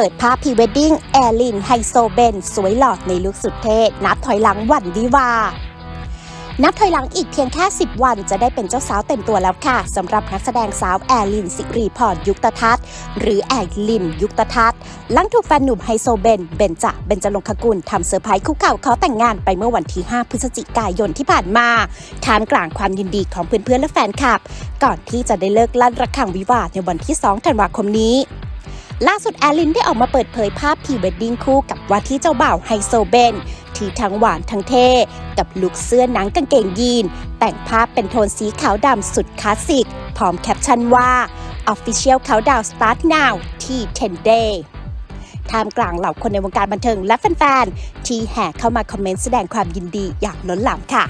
เปิดภาพพรีเวดดิ้งแอร์ลินไฮโซเบน สวยหล่อในลุคสุดเท่นับถอยหลังวันวิวา นับถอยหลังอีกเพียงแค่ 10 วันจะได้เป็นเจ้าสาวเต็มตัวแล้วค่ะสำหรับนักแสดงสาวแอร์ลินสิริพรยุคตทัศน์หรือแอร์ลินยุคตทัศน์หลังถูกแฟนหนุ่มไฮโซเบนเบนจะเบนจรงคกุลทำเซอร์ไพรส์คุกเข่าเขอแต่งงานไปเมื่อวันที่ 5 พฤศจิกายนที่ผ่านมาท่ามกลางความยินดีของเพื่อนๆและแฟนคลับ ก่อนที่จะได้เลิกลั่นระฆังวิวาห์ในวันที่ 2 ธันวาคมนี้ ล่าสุดแอลินได้ออกมาเปิดเผยภาพพรีเวดดิ้งคู่กับว่าที่เจ้าบ่าวไฮโซเบน ที่ทั้งหวานทั้งเท่ กับลุคเสื้อหนังกางเกงยีน แต่งภาพเป็นโทนสีขาวดำสุดคลาสสิก พร้อมแคปชั่นว่า Official Countdown Start Now ที่ 10 Day ท่ามกลางเหล่าคนในวงการบันเทิงและแฟนๆ ที่แห่เข้ามาคอมเมนต์แสดงความยินดีอย่างล้นหลามค่ะ